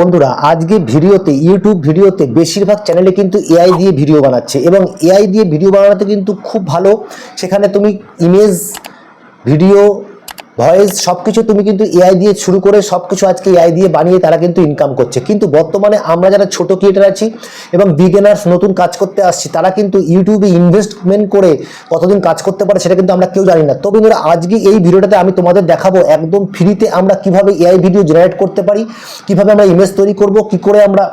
বন্ধুরা, আজকে ভিডিওতে ইউটিউব ভিডিওতে বেশিরভাগ চ্যানেলে কিন্তু এআই দিয়ে ভিডিও বানাচ্ছে এবং এআই দিয়ে ভিডিও বানাতে কিন্তু খুব ভালো। সেখানে তুমি ইমেজ ভিডিও ভয়েস সব কিছু তুমি কিন্তু এআই দিয়ে শুরু করে সব কিছু আজকে এআই দিয়ে বানিয়ে তারা কিন্তু ইনকাম করছে। কিন্তু বর্তমানে আমরা যারা ছোট ক্রিয়েটার আছি এবং বিগেনার্স নতুন কাজ করতে আসছি, তারা কিন্তু ইউটিউবে ইনভেস্টমেন্ট করে কতদিন কাজ করতে পারে সেটা কিন্তু আমরা কেউ জানি না। তো বন্ধুরা, আজকে এই ভিডিওটাতে আমি তোমাদের দেখাবো একদম ফ্রিতে আমরা কীভাবে এআই ভিডিও জেনারেট করতে পারি, কীভাবে আমরা ইমেজ তৈরি করব, কি করে আমরা,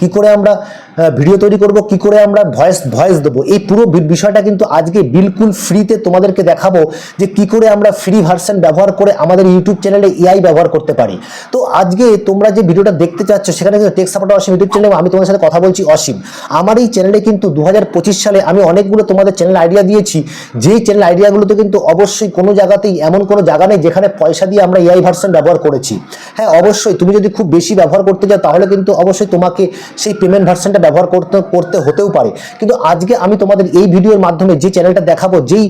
কি করে আমরা ভিডিও তৈরি করব, কি করে আমরা ভয়েস ভয়েস দেবো? এই পুরো বিষয়টা কিন্তু আজকে বিলকুল ফ্রিতে তোমাদেরকে দেখাবো যে কি করে আমরা ফ্রি ভার্সন ব্যবহার করে আমাদের ইউটিউব চ্যানেলে এআই ব্যবহার করতে পারি। তো আজকে তোমরা যে ভিডিওটা দেখতে চাচ্ছ, সেখানে কিন্তু টেক সাপোর্ট অসীম ইউটিউব চ্যানেলে আমি তোমাদের সাথে কথা বলছি অসীম আমার এই চ্যানেলে কিন্তু দু হাজার পঁচিশ সালে আমি অনেকগুলো তোমাদের চ্যানেল আইডিয়া দিয়েছি। যেই চ্যানেল আইডিয়াগুলোতে কিন্তু অবশ্যই কোনো জায়গাতেই এমন কোনো জায়গা নেই যেখানে পয়সা দিয়ে আমরা এআই ভার্সন ব্যবহার করেছি। হ্যাঁ অবশ্যই তুমি যদি খুব বেশি ব্যবহার করতে চাও, তাহলে কিন্তু অবশ্যই তোমাকে সেই পেমেন্ট ভার্সনটা ব্যবহার করতে করতে হতেও পারে। কিন্তু আজকে আমি তোমাদের এই ভিডিওর মাধ্যমে যে চ্যানেলটা দেখাবো, যেই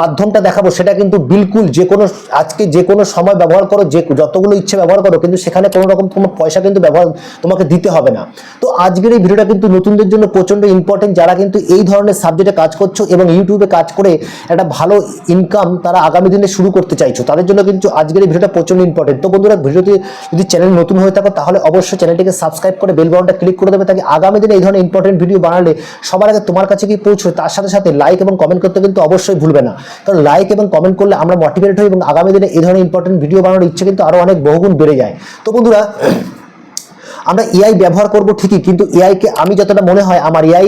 মাধ্যমটা দেখাবো, সেটা কিন্তু বিলকুল যে কোনো আজকে যে কোনো সময় ব্যবহার করো, যে যতগুলো ইচ্ছে ব্যবহার করো, কিন্তু সেখানে কোনো রকম তোমার পয়সা কিন্তু ব্যবহার তোমাকে দিতে হবে না। তো আজকের এই ভিডিওটা কিন্তু নতুনদের জন্য প্রচণ্ড ইম্পর্টেন্ট যারা কিন্তু এই ধরনের সাবজেক্টে কাজ করছ এবং ইউটিউবে কাজ করে একটা ভালো ইনকাম তারা আগামী দিনে শুরু করতে চাইছো, তাদের জন্য কিন্তু আজকের এই ভিডিওটা প্রচণ্ড ইম্পর্টেন্ট তো বন্ধুরা ভিডিওতে যদি চ্যানেল নতুন হয়ে থাকো, তাহলে অবশ্যই চ্যানেলটিকে সাবস্ক্রাইব করে বেল ক্লিক করে দেবে, তাকে আগামী দিনে এই ধরনের ইম্পর্টেন্ট ভিডিও বানালে সবার আগে তোমার কাছে কি পৌঁছবে, তার সাথে সাথে লাইক এবং কমেন্ট করতে কিন্তু অবশ্যই ভুলবে না। কারণ লাইক এবং কমেন্ট করলে আমরা মোটিভেট হই এবং আগামী দিনে এই ধরনের ইম্পর্টেন্ট ভিডিও বানানোর ইচ্ছে কিন্তু আরও অনেক বহুগুণ বেড়ে যায়। তো বন্ধুরা আমরা এআই ব্যবহার করব ঠিকই, কিন্তু এআইকে আমি যতটা মনে হয়, আমার এআই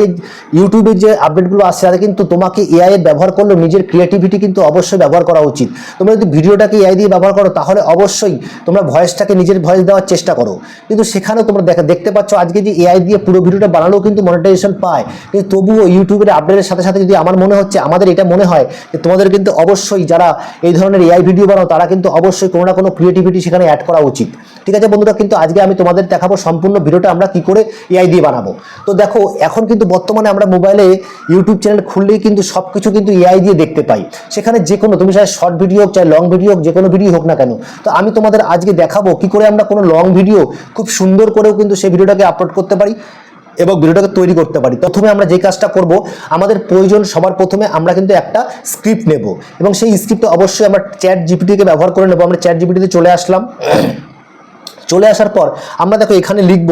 ইউটিউবের যে আপডেটগুলো আসছে তাতে কিন্তু তোমাকে এআই এর ব্যবহার করলে নিজের ক্রিয়েটিভিটি কিন্তু অবশ্যই ব্যবহার করা উচিত। তোমরা যদি ভিডিওটাকে এআই দিয়ে ব্যবহার করো, তাহলে অবশ্যই তোমরা ভয়েসটাকে নিজের ভয়েস দেওয়ার চেষ্টা করো। কিন্তু সেখানেও তোমরা দেখা, দেখতে পাচ্ছ, আজকে যে এআই দিয়ে পুরো ভিডিওটা বানালেও কিন্তু মনিটাইজেশন পায়। কিন্তু তবুও ইউটিউবের আপডেটের সাথে সাথে যদি আমার মনে হচ্ছে, আমাদের এটা মনে হয়, যে তোমাদের কিন্তু অবশ্যই যারা এই ধরনের এআই ভিডিও বানাও, তারা কিন্তু অবশ্যই কোনো না কোনো ক্রিয়েটিভিটি সেখানে অ্যাড করা উচিত। ঠিক আছে বন্ধুরা, কিন্তু আজকে আমি তোমাদের দেখাবো সম্পূর্ণ ভিডিওটা আমরা কি করে এআই দিয়ে বানাবো। তো দেখো, এখন কিন্তু বর্তমানে আমরা মোবাইলে ইউটিউব চ্যানেল খুললেই কিন্তু সব কিছু কিন্তু এআই দিয়ে দেখতে পাই। সেখানে যে কোনো, তুমি চাই শর্ট ভিডিও হোক, চাই লং ভিডিও হোক, যে কোনো ভিডিও হোক না কেন, তো আমি তোমাদের আজকে দেখাবো কি করে আমরা কোনো লং ভিডিও খুব সুন্দর করেও কিন্তু সেই ভিডিওটাকে আপলোড করতে পারি এবং ভিডিওটাকে তৈরি করতে পারি। প্রথমে আমরা যে কাজটা করব, আমাদের প্রয়োজন সবার প্রথমে আমরা কিন্তু একটা স্ক্রিপ্ট নেব এবং সেই স্ক্রিপ্টটা অবশ্যই আমরা চ্যাট জিপিটিকে ব্যবহার করে নেব। আমরা চ্যাট জিপিটিতে চলে আসলাম। চলে আসার পর আমরা দেখো এখানে লিখব,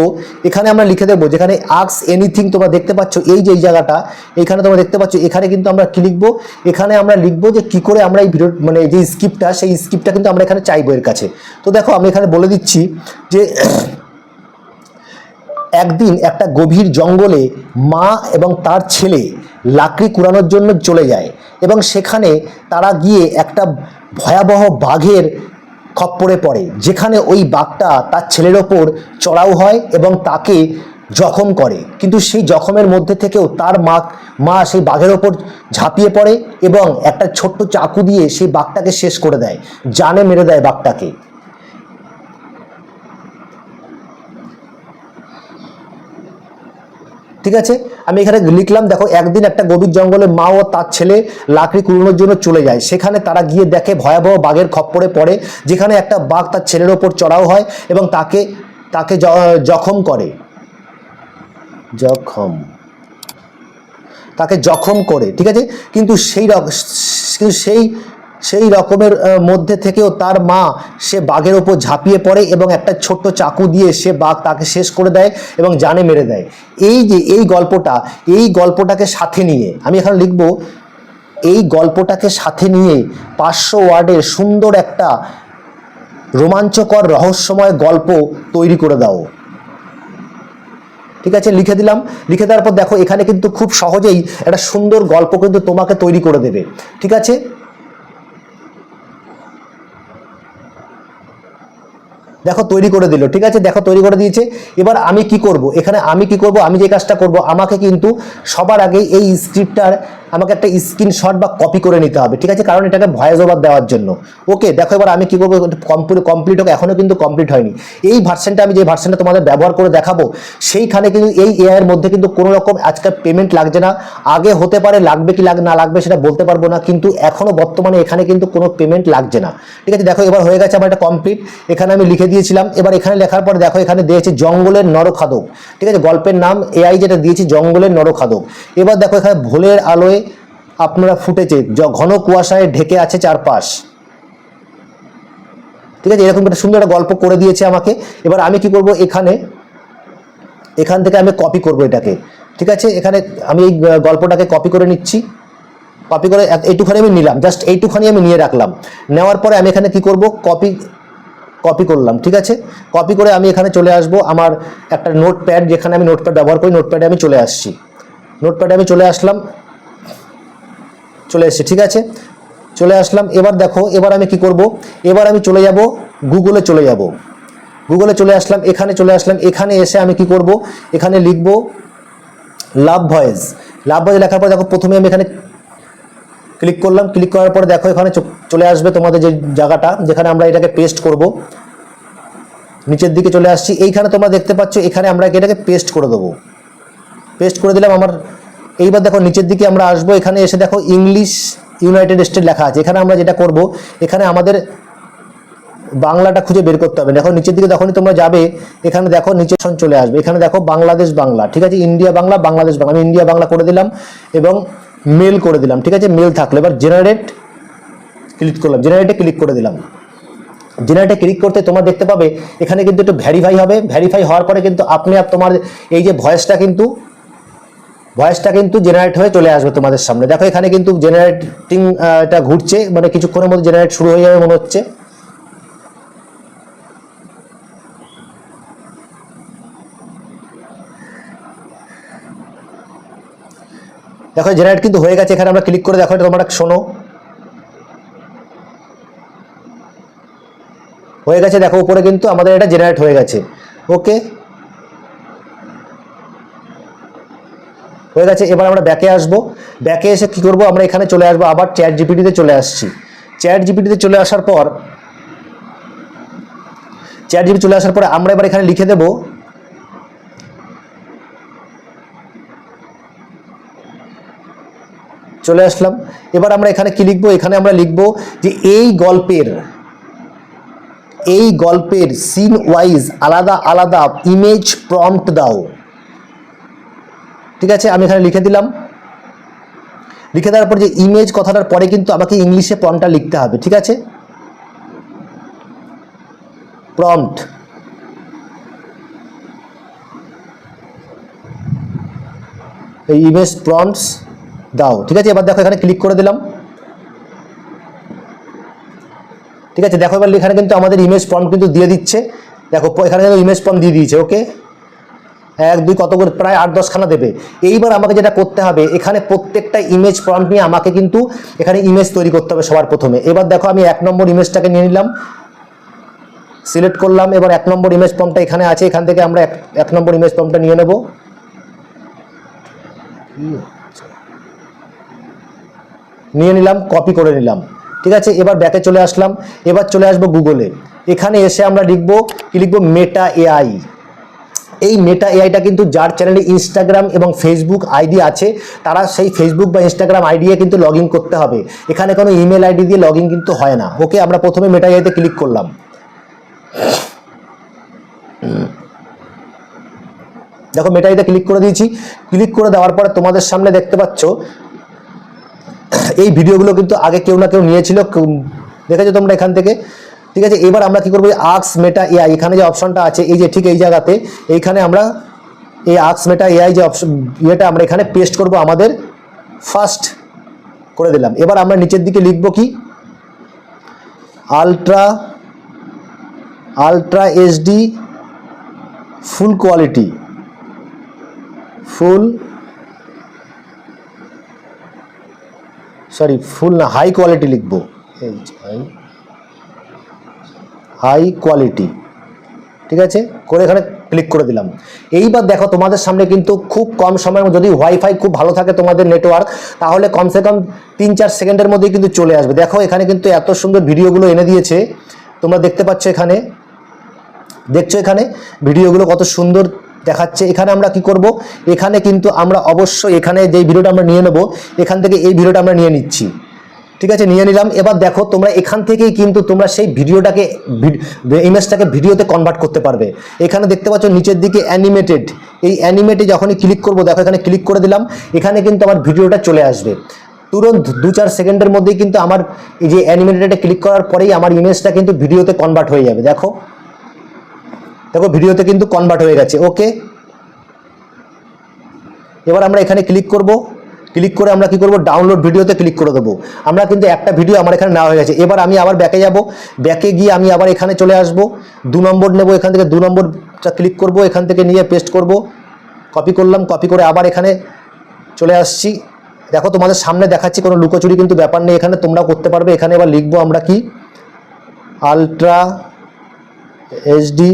এখানে আমরা লিখে দেবো যেখানে আক্স এনিথিং তোমরা দেখতে পাচ্ছ, এই যে এই জায়গাটা, এখানে তোমরা দেখতে পাচ্ছ, এখানে কিন্তু আমরা কি লিখব, এখানে আমরা লিখব যে কি করে আমরা এই ভিডিও মানে যে স্ক্রিপ্টটা সেই স্ক্রিপ্টটা কিন্তু আমরা এখানে চাইব এর কাছে। তো দেখো আমি এখানে বলে দিচ্ছি যে একদিন একটা গভীর জঙ্গলে মা এবং তার ছেলে লাকড়ি কুড়ানোর জন্য চলে যায় এবং সেখানে তারা গিয়ে একটা ভয়াবহ বাঘের খপ্পরে পড়ে। যেখানে ওই বাঘটা তার ছেলের ওপর চড়াও হয় এবং তাকে জখম করে। কিন্তু সেই জখমের মধ্যে থেকেও তার মা মা সেই বাঘের ওপর ঝাঁপিয়ে পড়ে এবং একটা ছোট্ট চাকু দিয়ে সেই বাঘটাকে শেষ করে দেয়। জানে মেরে দেয় বাঘটাকে। ঠিক আছে? আমি এখানে লিখলাম, দেখো, একদিন একটা গভীর জঙ্গলে মা ও তার ছেলে লাকড়ি কুড়ানোর জন্য চলে যায়। সেখানে তারা গিয়ে দেখে ভয়াবহ বাঘের খপ্পরে পড়ে, যেখানে একটা বাঘ তার ছেলের ওপর চড়াও হয় এবং তাকে তাকে জখম করে। জখম। তাকে জখম করে, ঠিক আছে? কিন্তু সেই কিন্তু সেই সেই রকমের মধ্যে থেকেও তার মা সে বাঘের ওপর ঝাঁপিয়ে পড়ে এবং একটা ছোট্ট চাকু দিয়ে সে বাঘ তাকে শেষ করে দেয় এবং জানে মেরে দেয়। এই যে, এই গল্পটা, এই গল্পটাকে সাথে নিয়ে, আমি এখন লিখব, এই গল্পটাকে সাথে নিয়ে পাঁচশো ওয়ার্ডের সুন্দর একটা রোমাঞ্চকর রহস্যময় গল্প তৈরি করে দাও। ঠিক আছে? লিখে দিলাম। লিখে দেওয়ার পর দেখো, এখানে কিন্তু খুব সহজেই একটা সুন্দর গল্প কিন্তু তোমাকে তৈরি করে দেবে। ঠিক আছে? দেখো, তৈরি করে দিল, ঠিক আছে? দেখো, তৈরি করে দিয়েছে। এবার আমি কি করব? এখানে আমি কি করব? আমি যে কাজটা করব, আমাকে কিন্তু সবার আগে এই স্ক্রিপ্টটার আমাকে একটা স্ক্রিনশট বা কপি করে নিতে হবে, ঠিক আছে? কারণ এটাকে ভয়েস ওভার দেওয়ার জন্য। ওকে, দেখো, এবার আমি কি করব? কমপ্লিট হোক এখনও কিন্তু কমপ্লিট হয়নি। এই ভার্সনটা আমি যে ভার্সনটা তোমাদের ব্যবহার করে দেখাবো, সেইখানে কিন্তু এই এআই এর মধ্যে কিন্তু কোনো রকম আজকাল পেমেন্ট লাগছে না। আগে হতে পারে, লাগবে কি লাগ, না লাগবে সেটা বলতে পারব না, কিন্তু এখনও বর্তমানে এখানে কিন্তু কোনো পেমেন্ট লাগছে না। ঠিক আছে? দেখো, এবার হয়ে গেছে আমার এটা কমপ্লিট এখানে আমি লিখে দিয়েছিলাম। এবার এখানে লেখার পর দেখো এখানে দিয়েছে জঙ্গলের নরখাদক। ঠিক আছে, গল্পের নাম এআই যেটা দিয়েছি জঙ্গলের নরখাদক। এবার দেখো এখানে ভোলের আলোয় আপনারা ফুটেছে ঘন কুয়াশায় ঢেকে আছে চারপাশ। ঠিক আছে, এরকম একটা সুন্দর একটা গল্প করে দিয়েছে আমাকে। এবার আমি কি করব এখানে, এখান থেকে আমি কপি করব এটাকে। ঠিক আছে, এখানে আমি এই গল্পটাকে কপি করে নিচ্ছি। কপি করে এইটুখানি আমি নিলাম। জাস্ট এইটুখানি আমি নিয়ে রাখলাম। নেওয়ার পরে আমি এখানে কি করব? কপি কপি করলাম, ঠিক আছে? কপি করে আমি এখানে চলে আসব আমার একটা নোটপ্যাড যেখানে আমি নোটপ্যাড ব্যবহার করি নোটপ্যাডে আমি চলে আসছি। নোটপ্যাডে আমি চলে আসলাম, চলে এসেছি, ঠিক আছে? চলে আসলাম, এবার দেখো, এবার আমি কি করব? এবার আমি চলে যাব গুগলে চলে যাব। গুগলে চলে আসলাম, এখানে চলে আসলাম, এখানে এসে আমি কি করব? এখানে লিখব, লাভ ভয়েস। লাভ ভয়েস লেখার পর দেখো, প্রথমে আমি এখানে ক্লিক করলাম ক্লিক করার পরে দেখো এখানে চলে আসবে তোমাদের যে জায়গাটা, যেখানে আমরা এটাকে পেস্ট করব। নিচের দিকে চলে আসছি, এইখানে তোমরা দেখতে পাচ্ছ এখানে আমরা এটাকে পেস্ট করে দেবো। পেস্ট করে দিলাম আমার, এইবার দেখো নিচের দিকে আমরা আসব, এখানে এসে দেখো ইংলিশ ইউনাইটেড স্টেট লেখা আছে, এখানে আমরা যেটা করব, এখানে আমাদের বাংলাটা খুঁজে বের করতে হবে। দেখো নিচের দিকে যখনই তোমরা যাবে, এখানে দেখো নিচে অপশন চলে আসবে, এখানে দেখো বাংলাদেশ বাংলা, ঠিক আছে? ইন্ডিয়া বাংলা, বাংলাদেশ বাংলা, আমি ইন্ডিয়া বাংলা করে দিলাম এবং মেল করে দিলাম, ঠিক আছে? মেল থাকলে এবার জেনারেট ক্লিক করলাম জেনারেটে ক্লিক করে দিলাম। জেনারেটে ক্লিক করতে তোমরা দেখতে পাবে, এখানে কিন্তু একটু ভ্যারিফাই হবে। ভ্যারিফাই হওয়ার পরে কিন্তু আপনি আপ তোমার এই যে ভয়েসটা কিন্তু ভয়েসটা কিন্তু জেনারেট হয়ে চলে আসবে তোমাদের সামনে। দেখো এখানে কিন্তু জেনারেটিং এটা ঘুরছে মানে কিছুক্ষণের মধ্যে জেনারেট শুরু হয়ে যাবে মনে হচ্ছে। দেখো জেনারেট কিন্তু হয়ে গেছে, এখানে আমরা ক্লিক করে দেখো, এটা তোমরা শোনো। হয়ে গেছে, দেখো, উপরে কিন্তু আমাদের এটা জেনারেট হয়ে গেছে। ওকে? হয়ে গেছে, এবার আমরা ব্যাকে আসব। ব্যাকে এসে কি করব? আমরা এখানে চলে আসব, আবার চ্যাট জিপিটিতে চলে আসছি। চ্যাট জিপিটিতে চলে আসার পর চ্যাট জিপি চলে আসার পর আমরা এবার এখানে লিখে দেব চলে আসলাম। এবার আমরা এখানে কি লিখব? এখানে আমরা লিখব যে এই গল্পের এই গল্পের সিন ওয়াইজ আলাদা আলাদা ইমেজ প্রম্পট দাও। ঠিক আছে? আমি এখানে লিখে দিলাম। লিখে দেওয়ার পর যে ইমেজ কথাটার পরে কিন্তু আমাকে ইংলিশে প্রম্পটটা লিখতে হবে, ঠিক আছে? প্রম্পট এই ইমেজ প্রম্পটস দাও। ঠিক আছে, এবার দেখো এখানে ক্লিক করে দিলাম। ঠিক আছে, দেখো এবার এখানে কিন্তু আমাদের ইমেজ ফর্ম কিন্তু দিয়ে দিচ্ছে। দেখো, এখানে ইমেজ ফর্ম দিয়ে দিয়েছে ওকে এক, দুই, কত করে, প্রায় আট, দশখানা দেবে। এইবার আমাকে যেটা করতে হবে, এখানে প্রত্যেকটা ইমেজ ফর্ম নিয়ে আমাকে কিন্তু এখানে ইমেজ তৈরি করতে হবে সবার প্রথমে। এবার দেখো, আমি এক নম্বর ইমেজটাকে নিয়ে নিলাম। সিলেক্ট করলাম, এবার এক নম্বর ইমেজ ফর্মটা এখানে আছে, এখান থেকে আমরা এক এক নম্বর ইমেজ ফর্মটা নিয়ে নেব। নিয়ে নিলাম কপি করে নিলাম। ঠিক আছে? এবার ব্যাকে চলে আসলাম। এবার চলে আসব গুগলে এখানে এসে আমরা লিখব, কি লিখব? মেটা এআই এই মেটা এআইটা কিন্তু যার চ্যানেলে ইনস্টাগ্রাম এবং ফেসবুক আইডি আছে, তারা সেই ফেসবুক বা ইনস্টাগ্রাম আইডি কিন্তু লগ করতে হবে। এখানে কোনো ইমেল আইডি দিয়ে লগ কিন্তু হয় না। ওকে আমরা প্রথমে মেটা এআইতে ক্লিক করলাম। দেখো মেটাইতে ক্লিক করে দিয়েছি। ক্লিক করে দেওয়ার পরে তোমাদের সামনে দেখতে পাচ্ছ এই ভিডিওগুলো কিন্তু আগে কেউ না কেউ নিয়েছিল দেখেছ তোমরা এখান থেকে? ঠিক আছে, এবার আমরা কি করব? আক্স মেটা এআই, এখানে যে অপশনটা আছে, এই যে ঠিক এই জায়গাতে, এইখানে আমরা এই আক্স মেটা এআই যে অপশন ইয়েটা আমরা এখানে পেস্ট করব আমাদের ফার্স্ট করে দিলাম। এবার আমরা নিচের দিকে লিখব কি? Ultra ultra HD full quality. Full sorry full না হাই কোয়ালিটি লিখব। হাই হাই কোয়ালিটি ঠিক আছে? করে এখানে ক্লিক করে দিলাম। এইবার দেখো, তোমাদের সামনে কিন্তু খুব কম সময়ের যদি ওয়াইফাই খুব ভালো থাকে তোমাদের নেটওয়ার্ক তাহলে কমসে কম তিন চার সেকেন্ডের মধ্যেই কিন্তু চলে আসবে। দেখো, এখানে কিন্তু এত সুন্দর ভিডিওগুলো এনে দিয়েছে। তোমরা দেখতে পাচ্ছ এখানে। দেখছ এখানে? ভিডিওগুলো কত সুন্দর দেখাচ্ছে। এখানে আমরা কি করব? এখানে কিন্তু আমরা অবশ্যই এখানে যে ভিডিওটা আমরা নিয়ে নেব, এখান থেকে এই ভিডিওটা আমরা নিয়ে নিচ্ছি। ঠিক ঠিক আছে? নিয়ে নিলাম। এবার দেখো, তোমরা এখান থেকেই কিন্তু তোমরা সেই ভিডিওটাকে ইমেজটাকে ভিডিওতে কনভার্ট করতে পারবে। এখানে দেখতে পাচ্ছ নিচের দিকে অ্যানিমেটেড এই অ্যানিমেটে যখনই ক্লিক করব, দেখো এখানে ক্লিক করে দিলাম, এখানে কিন্তু আমার ভিডিওটা চলে আসবে। তুরন্ত দু চার সেকেন্ডের মধ্যেই কিন্তু আমার এই যে অ্যানিমেটেডে ক্লিক করার পরেই আমার ইমেজটা কিন্তু ভিডিওতে কনভার্ট হয়ে যাবে। দেখো। দেখো ভিডিওতে কিন্তু কনভার্ট হয়ে গেছে ওকে এবার আমরা এখানে ক্লিক করব ক্লিক করে আমরা কি করব? ডাউনলোড ভিডিওতে ক্লিক করে দেবো। আমরা কিন্তু একটা ভিডিও আমার এখানে নেওয়া হয়ে গেছে। এবার আমি আবার ব্যাকে যাব। ব্যাকে গিয়ে আমি আবার এখানে চলে আসব। দু নম্বর নেব, এখান থেকে দু নম্বরটা ক্লিক করব, এখান থেকে নিয়ে পেস্ট করব। কপি করলাম কপি করে আবার এখানে চলে আসছি। দেখো তোমাদের সামনে দেখাচ্ছি, কোনো লুকোচুরি কিন্তু ব্যাপার নেই এখানে তোমরা করতে পারবে। এখানে এবার লিখব আমরা কি? Ultra HD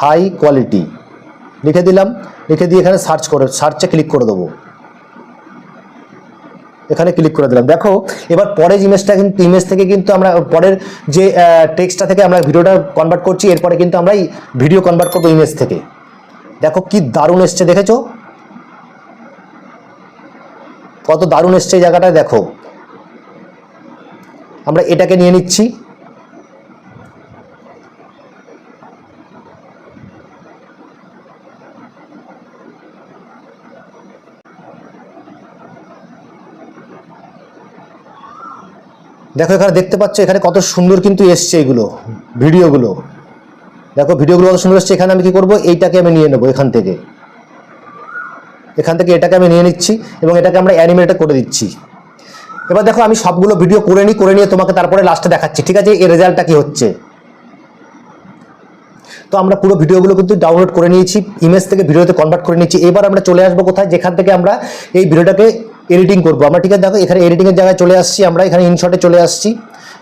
high quality. লিখে দিলাম, লিখে দিয়ে এখানে সার্চ করে, সার্চে ক্লিক করে দেবো। এখানে ক্লিক করে দিলাম। দেখো, এবার পরের ইমেজটা কিন্তু ইমেজ থেকে কিন্তু আমরা, পরের যে টেক্সটটা থেকে আমরা ভিডিওটা কনভার্ট করছি, এরপরে কিন্তু আমরা ভিডিও কনভার্ট করব ইমেজ থেকে। দেখো কি দারুণ এসছে, দেখেছ? কত দারুণ এসছে এই দেখো। আমরা এটাকে নিয়ে নিচ্ছি। দেখো এখানে দেখতে পাচ্ছ, এখানে কত সুন্দর কিন্তু এসছে এগুলো, ভিডিওগুলো। দেখো, ভিডিওগুলো কত সুন্দর এসছে, এখানে আমি কি করব? এইটাকে আমি নিয়ে নেব এখান থেকে। এখান থেকে এটাকে আমি নিয়ে নিচ্ছি এবং এটাকে আমরা অ্যানিমেট করে দিচ্ছি। এবার দেখো, আমি সবগুলো ভিডিও করে নিই, করে নিয়ে তোমাকে তারপরে লাস্টে দেখাচ্ছি, ঠিক আছে? এর রেজাল্টটা কি হচ্ছে? তো আমরা পুরো ভিডিওগুলো কিন্তু ডাউনলোড করে নিয়েছি ইমেজ থেকে ভিডিওতে কনভার্ট করে নিয়েছি। এবার আমরা চলে আসব কোথায়? যেখান থেকে আমরা এই ভিডিওটাকে এডিটিং করব। আমরা ঠিক আছে, দেখো, এখানে এডিটিংয়ের জায়গায় চলে আসছি আমরা, এখানে ইনশটে চলে আসছি।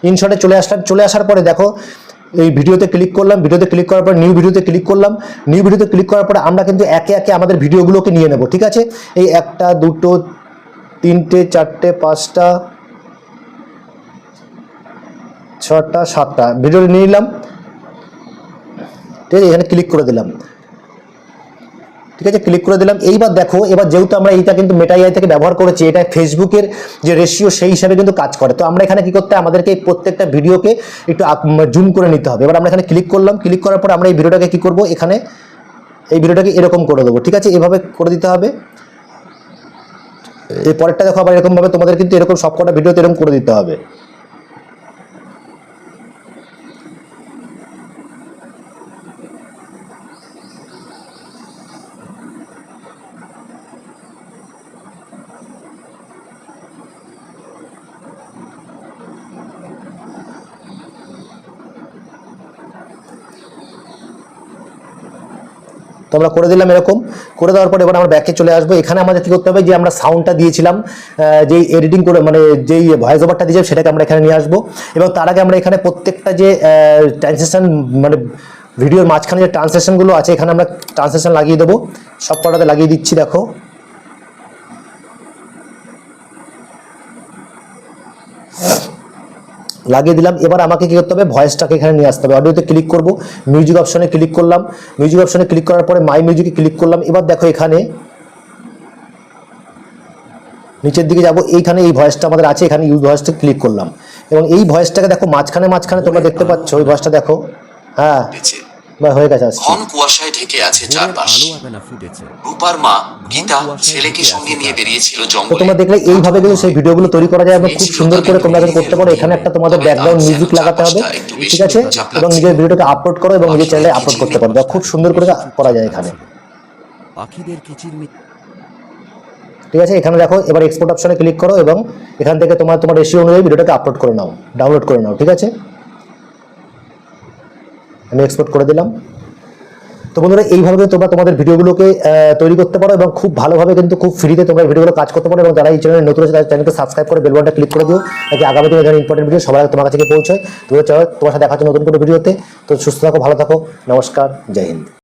ইনশটে চলে আসলাম, চলে আসার পরে দেখো, এই ভিডিওতে ক্লিক করলাম, ভিডিওতে ক্লিক করার পর নিউ ভিডিওতে ক্লিক করলাম। নিউ ভিডিওতে ক্লিক করার পরে আমরা কিন্তু একে একে আমাদের ভিডিওগুলোকে নিয়ে নেব, ঠিক আছে? এই একটা, দুটো, তিনটে, চারটে, পাঁচটা, ছটা, সাতটা ভিডিও নিয়ে নিলাম। ঠিক আছে, এখানে ক্লিক করে দিলাম। ঠিক আছে? ক্লিক করে দিলাম। এইবার দেখো, এবার যেহেতু আমরা এইটা কিন্তু মেটাইআই থেকে ব্যবহার করেছি, এটা ফেসবুকের যে রেশিও সেই হিসাবে কিন্তু কাজ করে। তো আমরা এখানে কি করতে? আমাদেরকে এই প্রত্যেকটা ভিডিওকে একটু জুম করে নিতে হবে। এবার আমরা এখানে ক্লিক করলাম। ক্লিক করার পর আমরা এই ভিডিওটাকে কি করব? এখানে এই ভিডিওটাকে এরকম করে দেবো। ঠিক আছে? এভাবে করে দিতে হবে। এই পরেরটা দেখো, আবার এরকমভাবে তোমাদের কিন্তু এরকম সবকটা ভিডিওতে এরকম করে দিতে হবে। তো আমরা করে দিলাম এরকম। করে দেওয়ার পর এবার আমরা ব্যাকে চলে আসব। এখানে আমাদের কী করতে হবে? যে আমরা সাউন্ডটা দিয়েছিলাম যেই এডিটিং করে মানে যেই ভয়েস ওভারটা দিয়েছিলাম, সেটাকে আমরা এখানে নিয়ে আসব। এবং তার আগে আমরা এখানে প্রত্যেকটা যে ট্রান্সলেশন মানে ভিডিওর মাঝখানে যে ট্রান্সলেশনগুলো আছে, এখানে আমরা ট্রান্সলেশন লাগিয়ে দেবো। সব কটাতে লাগিয়ে দিচ্ছি, দেখো। লাগিয়ে দিলাম। এবার আমাকে কী করতে হবে? ভয়েসটাকে এখানে নিয়ে আসতে হবে। অডিওতে ক্লিক করব। মিউজিক অপশনে ক্লিক করলাম। মিউজিক অপশনে ক্লিক করার পরে মাই মিউজিকে ক্লিক করলাম। এবার দেখো এখানে নিচের দিকে যাব। এইখানে এই ভয়েসটা আমাদের আছে। এখানে ইউজ ভয়েসটা ক্লিক করলাম। এবং এই ভয়েসটাকে দেখো মাঝখানে মাঝখানে তোমরা দেখতে পাচ্ছ। ওই ভয়েসটা দেখো। হ্যাঁ। বা হয়ে গেছে ঘন কুয়াশায় ঢেকে আছে চারপাশ। আলো আবেনা ফুটেছে। রূপার মা গীতা ছেলেকে সঙ্গে নিয়ে বেরিয়েছিল জঙ্গলে। তোমরা দেখলে এইভাবে কিন্তু সেই ভিডিওগুলো তৈরি করা যায় এবং খুব সুন্দর করে তোমরা কিন্তু করতে পারো। এখানে একটা তোমাদের ব্যাকগ্রাউন্ড মিউজিক লাগাতে হবে ঠিক আছে? এবং নিজের ভিডিওটাকে আপলোড করো এবং নিজের চ্যানেলে আপলোড করতে পারো। খুব সুন্দর করে করা যায় এখানে। পাখিদের কিচিরমিচির ঠিক আছে? এখানে দেখো এবার এক্সপোর্ট অপশনে ক্লিক করো এবং এখান থেকে তোমার তোমার রেশিও অনুযায়ী ভিডিওটাকে আপলোড করে নাও ডাউনলোড করে নাও ঠিক আছে? আমি এক্সপোর্ট করে দিলাম। তো বন্ধুরা, এইভাবে কিন্তু তোমরা তোমাদের ভিডিওগুলোকে তৈরি করতে পারো এবং খুব ভালোভাবে কিন্তু খুব ফ্রিতে তোমরা ভিডিওগুলো কাজ করতে পারো এবং যারা এই চ্যানেলে নতুন আছে চ্যানেলকে সাবস্ক্রাইব করে বেলবনটা ক্লিক করে দিও। নাকি আগামী দিনে যারা ইম্পর্টেন্ট ভিডিও আগে তোমার কাছে পৌঁছয়। তোমার তোমার সাথে দেখা হচ্ছে নতুন কোনো ভিডিওতে তো সুস্থ থাকো, ভালো থাকো। নমস্কার, জয় হিন্দ।